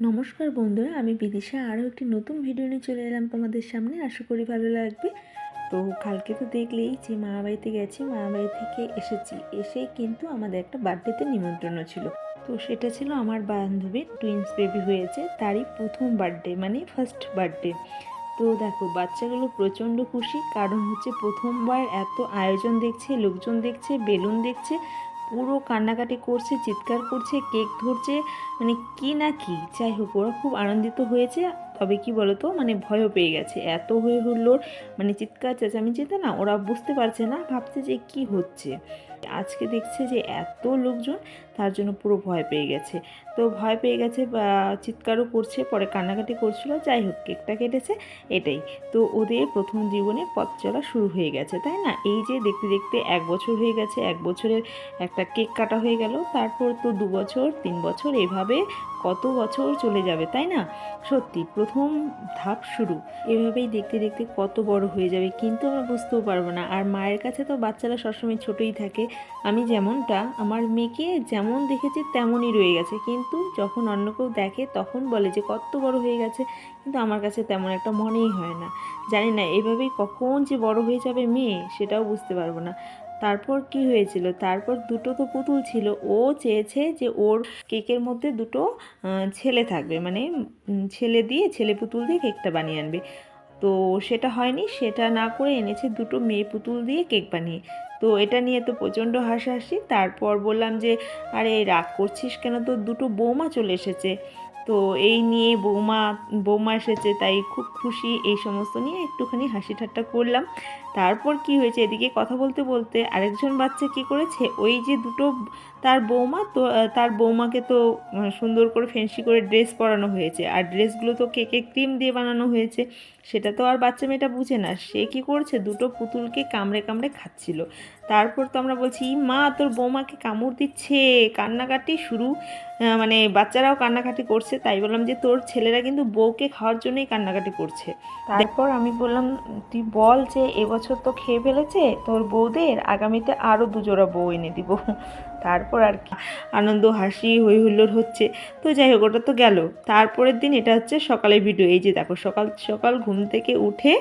নমস্কার বন্ধুরা, আমি বিদিশা। আরও একটি নতুন ভিডিও নিয়ে চলে এলাম তোমাদের সামনে। আশা করি ভালো লাগবে। তো কালকে তো দেখলেই যে মা বাড়িতে গেছি, মা বাড়ি থেকে এসেছি। এসে কিন্তু আমাদের একটা বার্থডেতে নিমন্ত্রণ ছিল। তো সেটা ছিল আমার বান্ধবীর টুইন্স বেবি হয়েছে, তারই প্রথম বার্থডে মানে ফার্স্ট বার্থডে তো দেখো, বাচ্চাগুলো প্রচণ্ড খুশি, কারণ হচ্ছে প্রথমবার এত আয়োজন দেখছে, লোকজন দেখছে, বেলুন দেখছে পুরো কান্নাকাটি করছে, চিৎকার করছে, কেক ধরছে মানে কি না কি? যাই হোক, ওরা খুব আনন্দিত হয়েছে। তবে কি বলতো মানে ভয়ও পেয়ে গেছে। এত হয়ে হুল্লোর মানে চিৎকার চেঁচামেচিতে না, ওরা বুঝতে পারছে না, ভাবছে যে কি হচ্ছে। আজকে দেখছে যে এত লোকজন তার জন্য পুরো ভয় পেয়ে গেছে। তো ভয় পেয়ে গেছে বা চিৎকারও করছে, পরে কান্নাকাটি করছিল, যাই হোক, কেকটা কেটেছে, এটাই। তো ওদের প্রথম জীবনে পথ চলা শুরু হয়ে গেছে, তাই না? এই যে দেখতে দেখতে এক বছর হয়ে গেছে, এক বছরের একটা কেক কাটা হয়ে গেল। তারপর তো দু বছর, তিন বছর এভাবে কত বছর চলে যাবে, তাই না? সত্যি, প্রথম ধাপ শুরু। এভাবেই দেখতে দেখতে কত বড় হয়ে যাবে, কিন্তু আমরা বুঝতেও পারব না। আর মায়ের কাছে তো বাচ্চারা সবসময় ছোটই থাকে। আমি যেমনটা, আমার মেয়েকে যেমন দেখেছি তেমনই রয়ে গেছে। কিন্তু যখন অন্য কেউ দেখে, তখন বলে যে, কত বড় হয়ে গেছে। কিন্তু আমার কাছে তেমন একটা মনেই হয় না। জানি না, এভাবেই কখন যে বড় হয়ে যাবে মেয়ে, সেটাও বুঝতে পারব না। তারপর কি হয়েছিল? তারপর দুটো তো পুতুল ছিল। ও চেয়েছে যে ওর কেকের মধ্যে দুটো ছেলে থাকবে। মানে ছেলে দিয়ে ছেলে পুতুল দিয়ে কেকটা বানিয়ে আনবে। তো সেটা হয়নি। সেটা না করে এনেছে দুটো মেয়ে পুতুল দিয়ে কেক বানিয়ে। তো এটা নিয়ে তো প্রচণ্ড হাসাহাসি। তারপর বললাম যে, আরে, রাগ করছিস কেন? তো দুটো বৌমা চলে এসেছে। তো এই নিয়ে বৌমা বৌমা এসেছে। তাই খুব খুশি। এই সমস্ত নিয়ে একটুখানি হাসি ঠাট্টা করলাম। তারপর কি হয়েছে? এদিকে কথা বলতে বলতে আরেকজন বাচ্চা কি করেছে? ওই যে দুটো তার বৌমা তো, তার বৌমাকে তো সুন্দর করে ফেন্সি করে ড্রেস পরানো হয়েছে। আর ড্রেসগুলো তো কেকে ক্রিম দিয়ে বানানো হয়েছে, সেটা তো আর বাচ্চা মেয়েটা বুঝে না। সে কি করছে? দুটো পুতুলকে কামড়ে কামড়ে খাচ্ছিল। তারপর তো আমরা বলছি, "ই মা, তোর বৌমাকে কামড় দিচ্ছে। কান্নাকাটি শুরু। মানে বাচ্চারাও কান্নাকাটি করছে। তাই বললাম যে, তোর ছেলেরা কিন্তু বউকে খাওয়ার জন্যই কান্নাকাটি করছে। তারপর আমি বললাম, তুই বল যে এবছর তো খেয়ে ফেলেছে, তোর বউদের আগামীতে আরও দুজোড়া বউ এনে দিব। তারপর আর কি। আনন্দ, হাসি হই হুল্লোড় হচ্ছে। তো যাই হোক, ওটা তো গেল। তারপরের দিন এটা হচ্ছে সকালের ভিডিও এই যে দেখো, সকাল সকাল ঘুম থেকে উঠে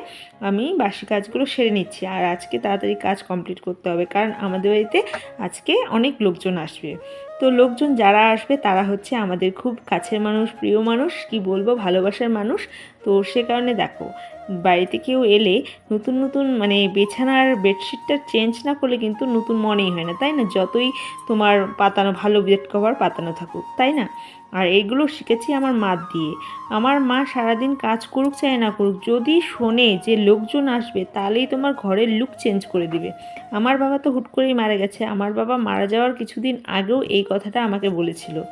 আমি বাসি কাজগুলো সেরে নিচ্ছি। আর আজকে তাড়াতাড়ি কাজ কমপ্লিট করতে হবে, কারণ আমাদের বাড়িতে আজকে অনেক লোকজন আসবে। তো লোকজন যারা আসবে, তারা হচ্ছে আমাদের খুব কাছের মানুষ, প্রিয় মানুষ, কি বলব, ভালোবাসার মানুষ। তো সে কারণে দেখো বাড়িতে কেউ এলে নতুন নতুন মানে বিছানার বেডশিটটা চেঞ্জ না করলে কিন্তু নতুন মনেই হয় না, তাই না? যতই তোমার পাতানো ভালো বেড কভার পাতানো থাকুক, তাই না? আর এইগুলো শিখেছি আমার মা দিয়ে। আমার মা সারাদিন কাজ করুক চাই না করুক, যদি শোনে যে লোকজন আসবে, তাহলেই তোমার ঘরের লুক চেঞ্জ করে দিবে। আমার বাবা তো হুট করেই মারা গেছে। আমার বাবা মারা যাওয়ার কিছুদিন আগেও এই কথাটা আমাকে বলেছিল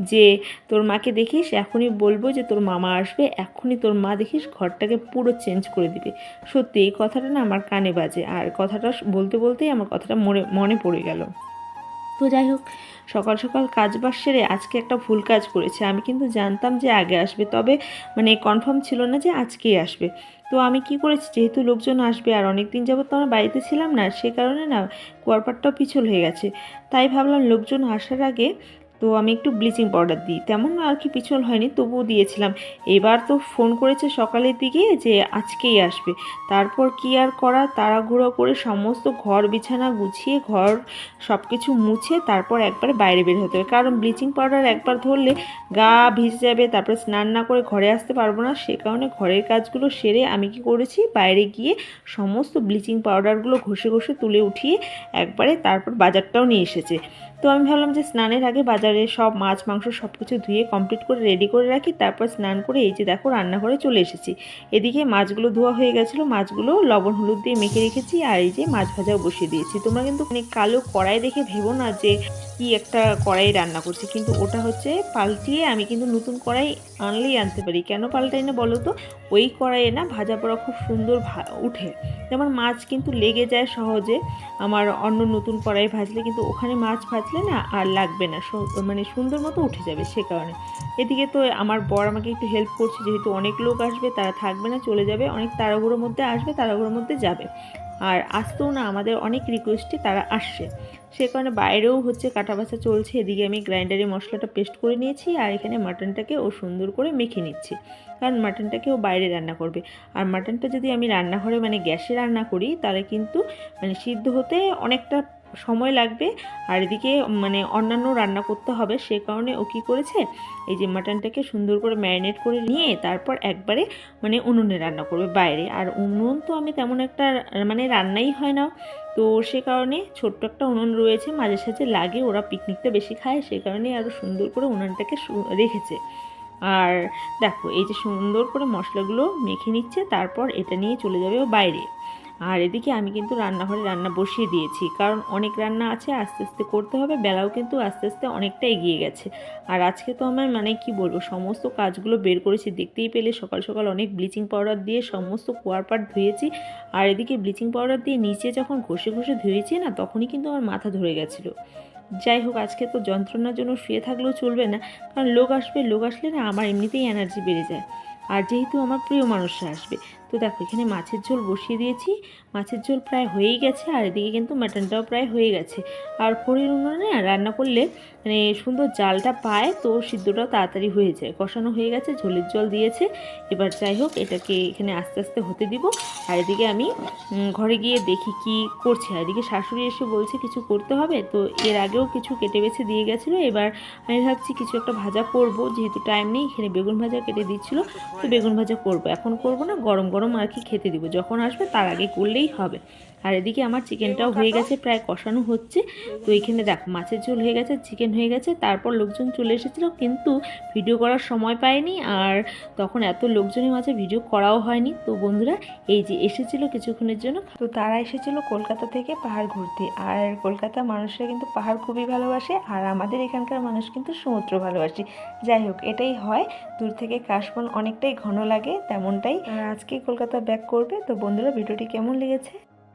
যে, তোর মাকে দেখিস, এখনই বলব যে তোর মামা আসবে, এখনই তোর মা দেখিস ঘরটাকে পুরো চেঞ্জ করে দিবে। সত্যি, এই কথাটা না আমার কানে বাজে। আর কথাটা বলতে বলতেই আমার কথাটা মনে মনে পড়ে গেল। তো যাই হোক, সকাল সকাল কাজ বাস সেরে আজকে একটা ভুল কাজ করেছে। আমি কিন্তু জানতাম যে আগে আসবে, তবে মানে কনফার্ম ছিল না যে আজকেই আসবে। তো আমি কি করেছি, যেহেতু লোকজন আসবে আর অনেক দিন যাবত তো আমার বাড়িতে ছিলাম না, সে কারণে না কোয়ারপারটাও পিছল হয়ে গেছে। তাই ভাবলাম লোকজন আসার আগে তো আমি একটু ব্লিচিং পাউডার দিই। তেমন আর কি পিছল হয়নি, তবুও দিয়েছিলাম। এবার তো ফোন করেছে সকালের দিকে যে আজকেই আসবে। তারপর কি আর করা, তাড়াহুড়ো করে সমস্ত ঘর বিছানা গুছিয়ে, ঘর সব কিছু মুছে তারপর একবার বাইরে বের হতে হবে। কারণ ব্লিচিং পাউডার একবার ধরলে গা ভিজে যাবে, তারপরে স্নান না করে ঘরে আসতে পারব না। সে কারণে ঘরের কাজগুলো সেরে আমি কি করেছি, বাইরে গিয়ে সমস্ত ব্লিচিং পাউডারগুলো ঘষে ঘষে তুলে উঠিয়ে একবারে তারপর বাজারটাও নিয়ে এসেছে। তো আমি ভাবলাম যে স্নানের আগে বাজারে সব মাছ, মাংস সব কিছু ধুয়ে কমপ্লিট করে রেডি করে রাখি, তারপর স্নান করে এই যে দেখো রান্নাঘরে চলে এসেছি। এদিকে মাছগুলো ধোয়া হয়ে গেছিল, মাছগুলো লবণ, হলুদ দিয়ে মেখে রেখেছি আর এই যে মাছ ভাজাও বসিয়ে দিয়েছি। তোমরা কিন্তু মানে কালো কড়াই দেখে ভেবো না যে কি একটা কড়াই রান্না করছি, কিন্তু ওটা হচ্ছে পাল্টিয়ে আমি কিন্তু নতুন কড়াই আনলেই আনতে পারি। কেন পাল্টাই না বলো তো? ওই কড়াইয়ে না ভাজা পোড়া খুব সুন্দর উঠে। যেমন মাছ কিন্তু লেগে যায় সহজে, আমার অন্য নতুন কড়াই ভাজলে কিন্তু ওখানে মাছ ভাজলে না আর লাগবে না মানে সুন্দর মতো উঠে যাবে সে কারণে। এদিকে তো আমার বর আমাকে একটু হেল্প করছে, যেহেতু অনেক লোক আসবে, তারা থাকবে না, চলে যাবে, অনেক তাড়াহুড়োর মধ্যে আসবে, তাড়াহুড়োর মধ্যে যাবে। আর আসতেও না আমাদের অনেক রিকোয়েস্টে তারা আসছে। সে কারণে বাইরেও হচ্ছে কাটা বাছা চলছে, এদিকে আমি গ্রাইন্ডারে মশলাটা পেস্ট করে নিয়েছি আর এখানে মাটনটাকে ও সুন্দর করে মেখে নিচ্ছি। কারণ মাটনটাকে ও বাইরে রান্না করবে। আর মাটনটা যদি আমি রান্নাঘরে মানে গ্যাসে রান্না করি, তাহলে কিন্তু মানে সিদ্ধ হতে অনেকটা সময় লাগবে। আর এদিকে মানে অন্যান্য রান্না করতে হবে। সে কারণে ও কী করেছে, এই যে মাটনটাকে সুন্দর করে ম্যারিনেট করে নিয়ে তারপর একবারে মানে উনুনে রান্না করবে বাইরে। আর উনুন তো আমি তেমন একটা মানে রান্নাই হয় না। তো সে কারণে ছোট্ট একটা উনুন রয়েছে। মাঝে সাঝে লাগে, ওরা পিকনিকটা বেশি খায়। সে কারণে আরও সুন্দর করে উনুনটাকে রেখেছে। আর দেখো, এই যে সুন্দর করে মশলাগুলো মেখে নিচ্ছে, তারপর এটা নিয়ে চলে যাবে ও বাইরে। আর এদিকে আমি কিন্তু রান্নাঘরে রান্না বসিয়ে দিয়েছি, কারণ অনেক রান্না আছে, আস্তে আস্তে করতে হবে, বেলাও কিন্তু আস্তে আস্তে অনেকটা এগিয়ে গেছে। আর আজকে তো আমার মানে কি বলব, সমস্ত কাজগুলো বের করেছি, দেখতেই পেলে সকাল সকাল অনেক ব্লিচিং পাউডার দিয়ে সমস্ত কুয়ার পাট ধুয়েছি, আর এদিকে ব্লিচিং পাউডার দিয়ে নিচে যখন ঘষে ঘষে ধুয়েছি না, তখনই কিন্তু আমার মাথা ধরে গেছিল। যাই হোক, আজকে তো যন্ত্রণার জন্য শুয়ে থাকলেও চলবে না, কারণ লোক আসবে, লোক আসলে না আমার এমনিতেই এনার্জি বেড়ে যায়। আর যেহেতু আমার প্রিয় মানুষরা আসবে তো দেখো, এখানে মাছের ঝোল বসিয়ে দিয়েছি। মাছের ঝোল প্রায় হয়েই গেছে, আর এদিকে কিন্তু মাটনটাও প্রায় হয়ে গেছে। আর খড়ির উনুনে রান্না করলে মানে সুন্দর জালটা পায়, তো সিদ্ধটাও তাড়াতাড়ি হয়ে যায়। কষানো হয়ে গেছে, ঝোলের জল দিয়েছে। এবার যাই হোক, এটাকে এখানে আস্তে আস্তে হতে দিব। আর এদিকে আমি ঘরে গিয়ে দেখি কি করছে। আর এদিকে শাশুড়ি এসে বলছে, কিছু করতে হবে? তো এর আগেও কিছু কেটে বেছে দিয়ে গেছিল। এবার আমি ভাবছি কিছু একটা ভাজা করব। যেহেতু টাইম নেই, এখানে বেগুন ভাজা কেটে দিচ্ছিল। তো বেগুন ভাজা করব। এখন করব না, গরম গরম আর কি খেতে দিব। যখন আসবে তার আগে করলেই হবে। আর এদিকে আমার চিকেনটাও হয়ে গেছে প্রায় কষানো হচ্ছে। তো এখানে দেখো মাছের ঝোল হয়ে গেছে চিকেন হয়ে গেছে তারপর লোকজন চলে এসেছিল কিন্তু ভিডিও করার সময় পায়নি। আর তখন এত লোকজনের মাঝে ভিডিও করাও হয়নি। তো বন্ধুরা এই যে এসেছিল কিছুক্ষণের জন্য তো তারা এসেছিল কলকাতা থেকে পাহাড় ঘুরতে। আর কলকাতার মানুষরা কিন্তু পাহাড় খুবই ভালোবাসে আর আমাদের এখানকার মানুষ কিন্তু সমুদ্র ভালোবাসে। যাই হোক এটাই হয়। দূর থেকে কাশবন অনেকটাই ঘন লাগে তেমনটাই। আর আজকে কলকাতা ব্যাক করবে। তো বন্ধুরা ভিডিওটি কেমন লেগেছে?